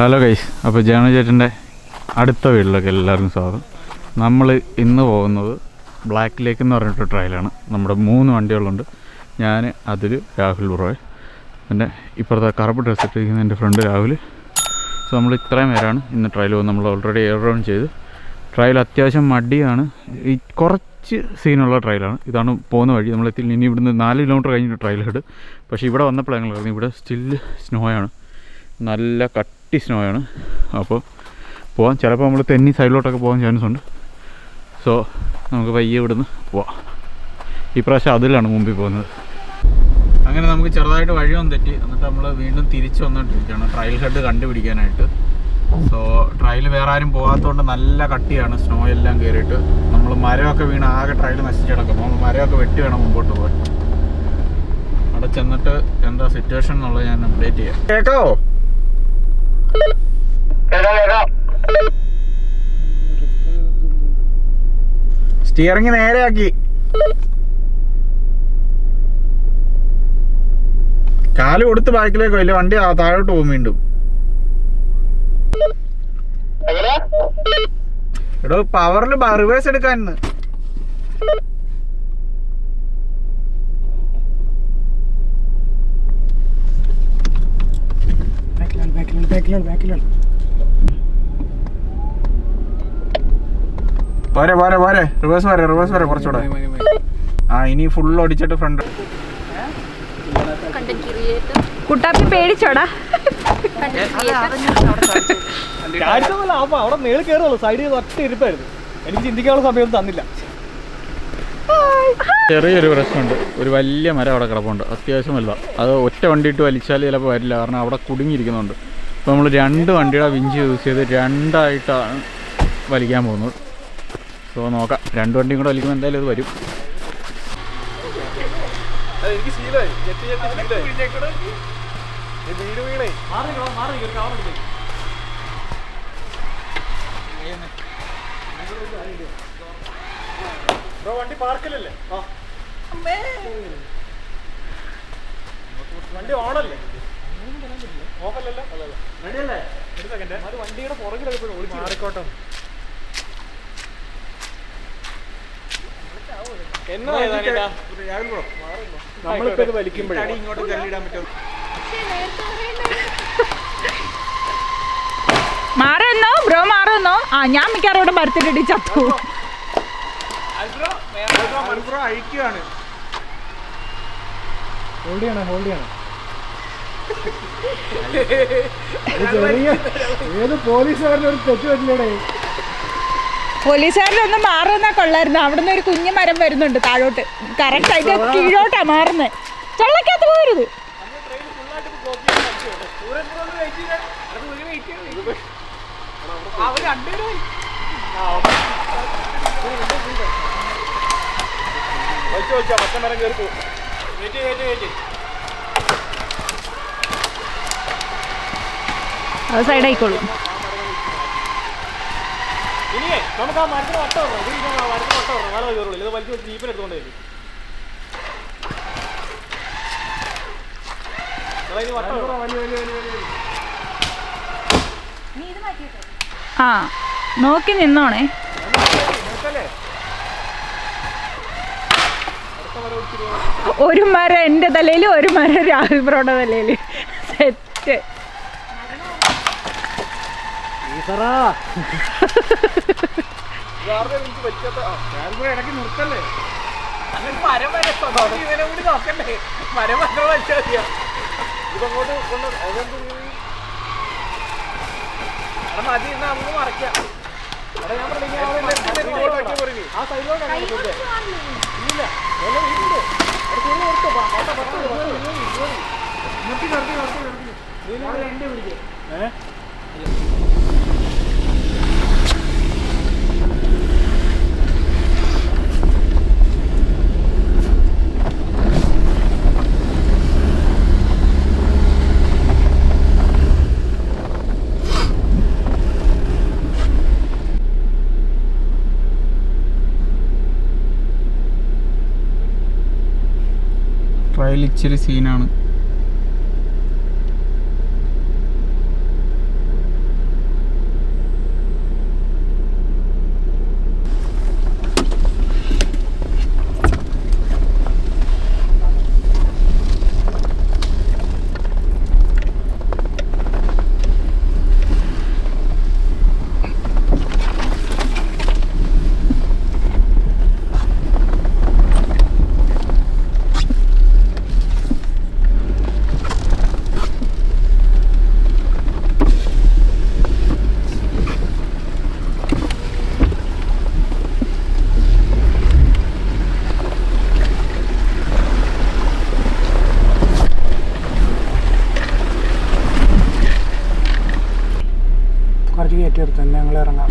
Hello guys അപ്പോൾ ജാനു ചേട്ടന്റെ അടുത്ത വീട്ടിലേക്ക് എല്ലാവർക്കും സ്വാഗതം. നമ്മൾ ഇന്ന് പോകുന്നത് ബ്ലാക്ക് ലേക്ക് എന്ന് പറഞ്ഞിട്ട് ട്രയലാണ് നമ്മുടെ മൂന്ന് വണ്ടികളുണ്ട്. ഞാൻ അതിൽ രാഹുൽ ബ്രോയ് പിന്നെ ഇപ്പുറത്തെ കറുപ്പ് ഡ്രസ് ഇട്ടിരിക്കുന്ന എന്റെ ഫ്രണ്ട് രാഹുൽ. സോ നമ്മൾ ഇത്രയും പേരാണ് ഇന്ന് ട്രയൽ പോകുന്നത്. നമ്മൾ ഓൾറെഡി എയർ റൗണ്ട് ചെയ്ത്. ട്രയൽ അത്യാവശ്യം മടിയാണ്. ഈ കുറച്ച് സീനുള്ള ട്രയലാണ് ഇതാണ് പോകുന്ന വഴി. നമ്മൾ ഇനി ഇവിടുന്ന് നാല് കിലോമീറ്റർ കഴിഞ്ഞിട്ട് ട്രയൽ ഹെഡ് പക്ഷേ ഇവിടെ വന്നപ്പോഴാണ് ഇവിടെ സ്റ്റിൽ സ്നോയാണ് നല്ല കട്ടി സ്നോയാണ് അപ്പോൾ പോകാം ചിലപ്പോൾ നമ്മൾ തെന്നി സൈഡിലോട്ടൊക്കെ പോകാൻ ചാൻസ് ഉണ്ട്. സോ നമുക്ക് പയ്യെ ഇവിടുന്ന് പോവാം. ഈ പ്രാവശ്യം അതിലാണ് മുമ്പിൽ പോകുന്നത്. അങ്ങനെ നമുക്ക് ചെറുതായിട്ട് വഴി ഒന്ന് തെറ്റി. എന്നിട്ട് നമ്മൾ വീണ്ടും തിരിച്ചു വന്നുകൊണ്ടിരിക്കുകയാണ് ട്രയൽ ഹെഡ് കണ്ടുപിടിക്കാനായിട്ട്. സോ ട്രയൽ വേറെ ആരും പോകാത്തതുകൊണ്ട് നല്ല കട്ടിയാണ് സ്നോ എല്ലാം കയറിയിട്ട് നമ്മൾ മരമൊക്കെ വീണ് ആകെ ട്രയൽ നശിച്ച് കിടക്കും നമ്മൾ മരമൊക്കെ വെട്ടി വേണം മുമ്പോട്ട് പോകാൻ അവിടെ ചെന്നിട്ട് എന്താ സിറ്റുവേഷൻ എന്നുള്ളത് ഞാൻ അപ്ഡേറ്റ് ചെയ്യാം. കേക്കാവോ സ്റ്റിയറിംഗ് നേരെയാക്കി. കാൽ കൊടുത്ത് ബാക്കിലേക്ക് ഇല്ല വണ്ടി താഴോട്ട് പോകും വീണ്ടും. എടോ പവറിൽ റിവേഴ്സ് എടുക്കാൻ ബാക്കിലാണ് ബാക്കിലാണ് ബാക്കിലാണ് ബാക്കിലാണ് പോരെ പോരെ പോരെ റിവേഴ്സ് വരെ റിവേഴ്സ് വരെ കുറച്ചുകൂടെ. ആ ഇനി ഫുൾ ഓടിച്ചിട്ട് ഫ്രണ്ട് കുട്ടാപ്പി പേടിച്ചോടാ. അവിടെ മേളിൽ കയറുള്ളൂ സൈഡിൽ ഒറ്റ ഇരിപ്പായിരുന്നു. എനിക്ക് ചിന്തിക്കാനുള്ള സമയം തന്നില്ല. ചെറിയൊരു പ്രശ്നമുണ്ട്. ഒരു വലിയ മരം അവിടെ കിടപ്പുണ്ട്. അത്യാവശ്യം വലുതാണ് അത് ഒറ്റ വണ്ടി ഇട്ട് വലിച്ചാൽ ചിലപ്പോൾ വരില്ല. കാരണം അവിടെ കുടുങ്ങിയിരിക്കുന്നുണ്ട്. അപ്പോൾ നമ്മൾ രണ്ട് വണ്ടിയുടെ വിഞ്ചി യൂസ് ചെയ്ത് രണ്ടായിട്ടാണ് വലിക്കാൻ പോകുന്നത്. സോ നോക്കാം. രണ്ട് വണ്ടിയും കൂടെ വലിക്കുമ്പോൾ എന്തായാലും ഇത് വരും. എനിക്ക് ശീലമായി ഞെട്ടി ഞെട്ടി വീട് വീണേ. മാറി മാറി ബ്രോ വണ്ടി പാർക്കിലല്ലേ? വണ്ടി ഓണല്ലേ? ഓഫല്ലല്ലോ? റെഡിയല്ലേ? ഒരു സെക്കൻഡ് അത് വണ്ടിയുടെ പുറകിലൊക്കെ മാറിക്കോട്ടെ. നമ്മളിപ്പോ ഇത് വലിക്കുമ്പോഴേ. ഇങ്ങോട്ട് പറ്റും മാറുന്നോ? ബ്രോ മാറുന്നോ? ആ ഞാൻ മിക്കവാറും ഇവിടെ മരത്തിലിടി ചത്തു. അഴിക്കുകയാണ് ഹോൾഡ് ചെയ്യണം ഹോൾഡ് ചെയ്യണം. ചെറിയ ഏത് പോലീസുകാരുടെ ഒരു തെറ്റ് പറ്റില്ലേടേ? പോലീസുകാരിലൊന്ന് മാറുന്നാ കൊള്ളായിരുന്നു. അവിടുന്ന് ഒരു കുഞ്ഞു മരം വരുന്നുണ്ട് താഴോട്ട്. കറക്റ്റ് ആയിട്ട് കീഴോട്ടാ മാറുന്നത് ചള്ളക്കകത്ത് പോരുത് അത് വലിച്ചാ ഇനിയേ നമുക്ക് ആ മരത്തിന് വട്ടം വരണം ഇത് ഇരിക്കണം, ആ മരത്തിന് വട്ടം വരണം നാളെ കയറുള്ളൂ ഇത് വലിച്ചു ജീപ്പിന് എടുത്തോണ്ടേ ഇനി വട്ടം ഇടണം. ആ നോക്കി നിന്നോണേ? ഒരു മരം എന്റെ തലയിൽ ഒരു മരം രാഹുൽ ബ്രോയുടെ തലയിൽ സെറ്റ്. മതി എന്നാ നമുക്ക് പൊറുക്കി. ആ സൈഡിലോട്ടാണ് ഇല്ല നിർത്തി നിർത്തി നിർത്തി നിർത്തി നീ എന്റെ പിടിക്കും ഏഹ് ട്രയൽ സീനാണ് കയറ്റി നിർത്താം എന്നാ ഞങ്ങൾ ഇറങ്ങാം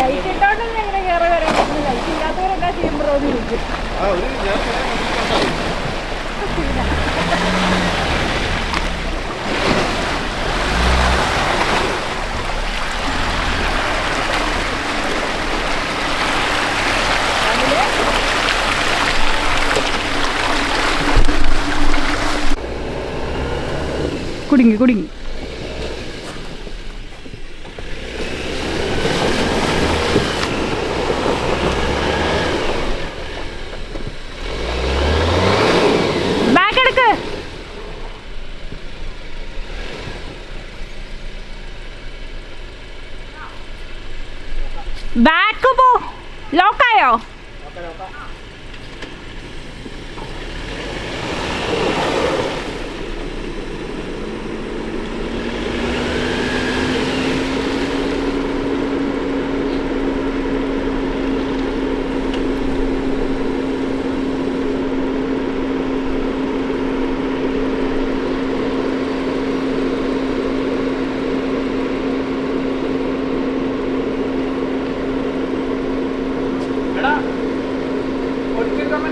ലൈറ്റ് ഇട്ടോണ്ടൊന്നും എങ്ങനെ കയറി വരാൻ പറ്റുന്നില്ല ലൈറ്റ് ഇല്ലാത്തവരെന്താ ചെയ്യുമ്പോഴോ എന്ന് ചോദിക്കും കുടുങ്ങി കുടുങ്ങി. ബാക്ക് പോ. ലോക്കായോ എടാ ഒഴിച്ചെടുക്കാൻ വേണ്ട ബാക്ക് ഫുള്ള് ഒഴിച്ചിട്ടാക്കൂല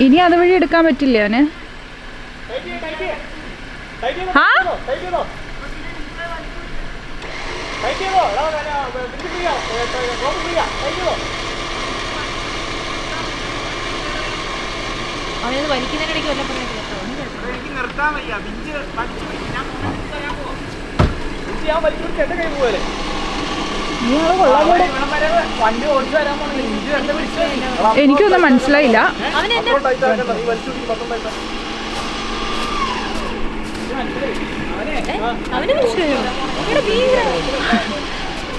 വലിക്കുന്നതിനിടയ്ക്ക് അതുവഴി എടുക്കാൻ പറ്റില്ല അവന്? നിർത്താൻ വയ്യ. ബിഞ്ച് വലിച്ച് ഞാൻ പോവാ. വിഞ്ച് ഞാൻ വലിച്ചു എന്റെ കൈ പോലെ എനിക്കൊന്നും മനസ്സിലായില്ല.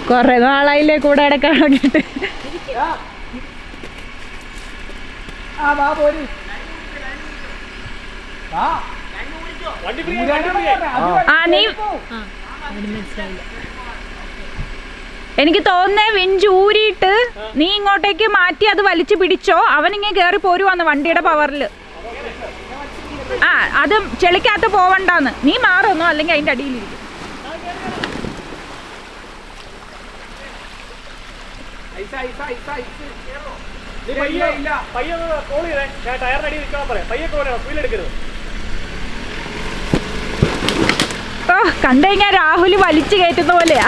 കൊറേ നാളായില്ലേ കൂടെ അടക്കാൻ വേണ്ടിട്ട് ആ നീ മനസ്സിലായില്ല എനിക്ക് തോന്നുന്നേ വിഞ്ച് ഊരിയിട്ട് നീ ഇങ്ങോട്ടേക്ക് മാറ്റി അത് വലിച്ചു പിടിച്ചോ. അവൻ ഇങ്ങനെ കയറി പോരുവാന്ന് വണ്ടിയുടെ പവറിൽ ആ അത് ചെളിക്കകത്ത് പോവണ്ടാന്ന്. നീ മാറുന്നു അല്ലെങ്കിൽ അതിന്റെ അടിയിലിരിക്കും. ഓ കണ്ടു കഴിഞ്ഞാൽ രാഹുൽ വലിച്ചു കയറ്റുന്ന പോലെയാ.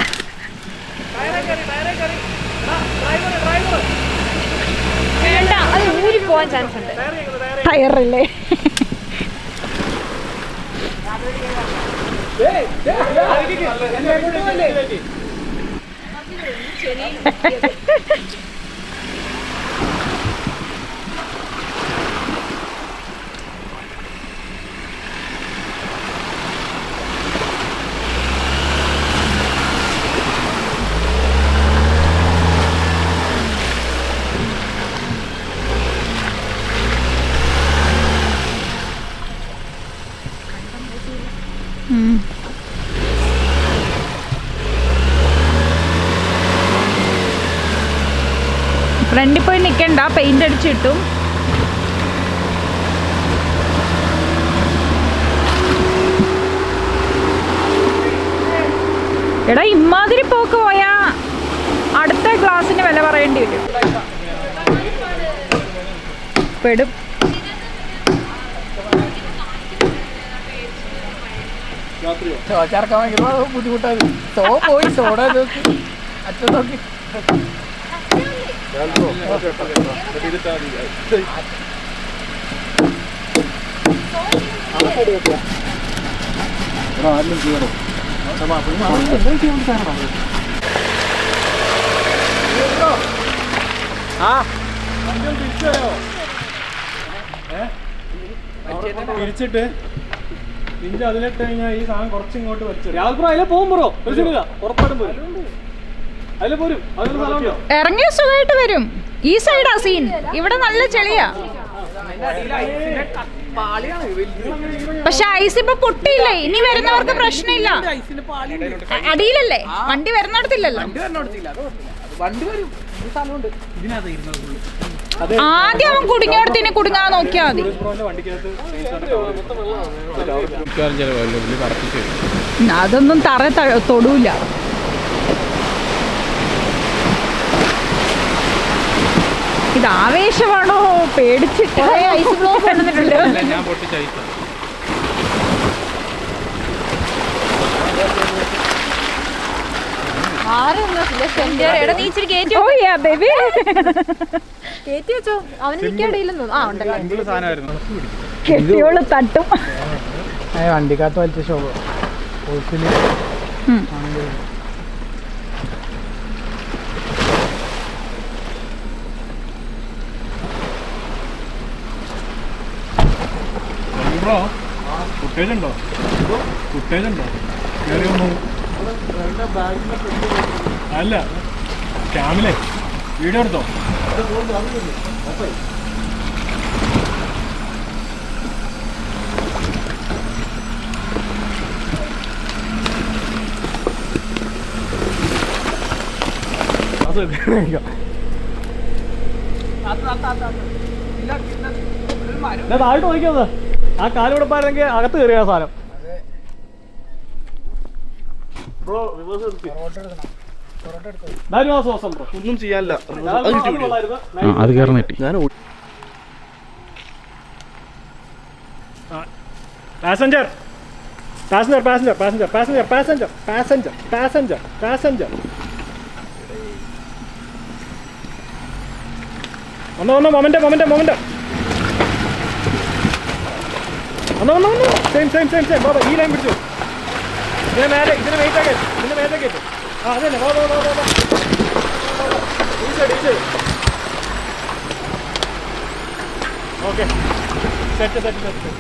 വേണ്ട അത് ഊരി പോവാൻ ചാൻസ് ഉണ്ട് ടയറില്ലേ ചെറിയ ഫ്രണ്ടിൽ പോയി നിൽക്കണ്ട പെയിന്റ് അടിച്ച് കിട്ടും. എടാ ഇമാതിരി പോക്ക് പോയാ അടുത്ത ഗ്ലാസിന് വില പറയേണ്ടി വരും. പെടും. ചേർക്കാൻ ഭയങ്കര സോ പോയി സോടാ അച്ഛൻ നോക്കി. ആരെങ്കിലും തിരിച്ചിട്ട് നിന്റെ അതിലിട്ട് കഴിഞ്ഞാൽ ഈ സാധനം കുറച്ചിങ്ങോട്ട് വെച്ചു അതിലെ പോകുമ്പോഴോ ഉറപ്പായിട്ടും പോയി ഇറങ്ങിയ സുഖമായിട്ട് വരും. ഈ സൈഡാ സീൻ ഇവിടെ നല്ല ചെളിയാ. പക്ഷെ ഐസ് ഇപ്പൊ പൊട്ടിയില്ല? ഇനി വരുന്നവർക്ക് പ്രശ്നമില്ല. അടിയിലല്ലേ? വണ്ടി വരുന്നിടത്തില്ലല്ലോ. ആദ്യം അവൻ കുടുങ്ങിയോടത്തിന് കുടുങ്ങാൻ നോക്കിയാ മതി. അതൊന്നും തറ തൊടൂല. ഇത് ആവേശമാണോ? പേടിച്ചിട്ട് ഐസ് ബ്ലോക്ക് തട്ടും. വണ്ടിക്കാത്ത വലിച്ച ഷോ ബ്രോ ഫുട്ടേജ് ഉണ്ടോ? ഫുട്ടേജ് ഉണ്ടോ? കയറി വന്നു. അല്ല ക്യാമിലെ. വീഡിയോ എടുത്തോ? അത് താഴോട്ട് നോക്കിയത് ആ കാലുകൊടുപ്പായിരുന്നെങ്കിൽ പായിരുന്നെങ്കിൽ അകത്ത് കയറിയ സാധനം. Bro reverse bro. ഒന്നും ചെയ്യാനില്ല. അത് ഞാൻ passenger passenger passenger passenger passenger passenger passenger passenger passenger ഒന്ന് ഒന്ന് മൊമെന്റ് മൊമെന്റ് മൊമെന്റ് ഒന്ന് ഒന്ന് ഒന്ന് സെയിം സെയിം സെയിം സെയിം ബാബാ ഈ ലൈൻ പിടിച്ചു ഇതിന് മേലെ ഇതിന് വെയിറ്റ് ആക്കി ഇതിന്റെ മേലെ കയറ്റും ആ വാ വാ വാ വാ വാ. ഈ സൈഡ് ഈ side okay set set set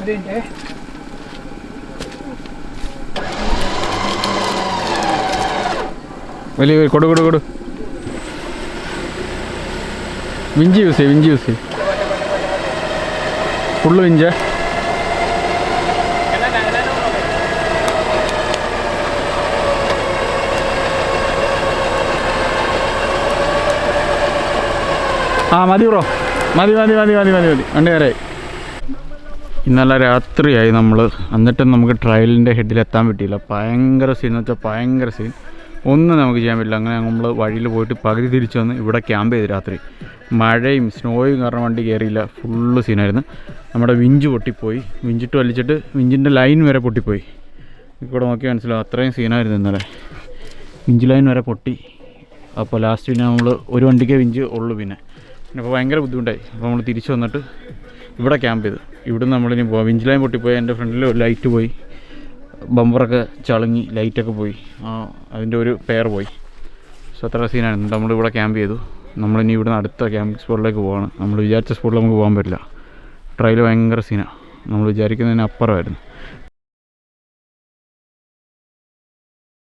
അതിന്റെ വലിയ കൊടു കൊടു കൊടു. വിഞ്ചി യൂസ് ചെയ്യും വിഞ്ചി യൂസ് ചെയ്യും. Full winch. ആ മതി ബ്രോ. മതി മതി മതി മതി മതി മതി. രണ്ട് കയറായി ഇന്നലെ രാത്രിയായി നമ്മൾ എന്നിട്ടും നമുക്ക് ട്രയലിന്റെ ഹെഡിലെത്താൻ പറ്റിയില്ല. ഭയങ്കര സീൻ എന്ന് വെച്ചാൽ ഭയങ്കര സീൻ ഒന്നും നമുക്ക് ചെയ്യാൻ പറ്റില്ല. അങ്ങനെ നമ്മൾ വഴിയിൽ പോയിട്ട് പകുതി തിരിച്ചു വന്ന് ഇവിടെ ക്യാമ്പ് ചെയ്ത് രാത്രി. മഴയും സ്നോയും കാരണം വണ്ടി കയറിയില്ല ഫുള്ള് സീനായിരുന്നു നമ്മുടെ വിഞ്ച് പൊട്ടിപ്പോയി. വിഞ്ചിട്ട് വലിച്ചിട്ട് വിഞ്ചിന്റെ ലൈൻ വരെ പൊട്ടിപ്പോയി. ഇവിടെ നോക്കി മനസ്സിലാവും. അത്രയും സീനായിരുന്നു ഇന്നലെ. വിഞ്ച് ലൈൻ വരെ പൊട്ടി. അപ്പോൾ ലാസ്റ്റ് പിന്നെ നമ്മൾ ഒരു വണ്ടിക്കേ വിഞ്ച് ഉള്ളൂ പിന്നെ. അപ്പോൾ ഭയങ്കര ബുദ്ധിമുട്ടായി. അപ്പോൾ നമ്മൾ തിരിച്ചു വന്നിട്ട് ഇവിടെ ക്യാമ്പ് ചെയ്തു. ഇവിടുന്ന് നമ്മളിനി പോവാം. വിഞ്ച് ലൈൻ പൊട്ടിപ്പോയി. എന്റെ ഫ്രണ്ടിൽ ലൈറ്റ് പോയി. ബമ്പറൊക്കെ ചളുങ്ങി ലൈറ്റൊക്കെ പോയി. ആ അതിന്റെ ഒരു പെയർ പോയി. സോ അത്ര സീനായിരുന്നു നമ്മളിവിടെ ക്യാമ്പ് ചെയ്തു. നമ്മളിനി ഇവിടുന്ന് അടുത്ത ക്യാമ്പ് സ്പോട്ടിലേക്ക് പോവാണ്. നമ്മൾ വിചാരിച്ച സ്പോട്ടിൽ നമുക്ക് പോകാൻ പറ്റില്ല. ട്രയൽ ഭയങ്കര സീനാണ് നമ്മൾ വിചാരിക്കുന്നതിന് അപ്പുറമായിരുന്നു.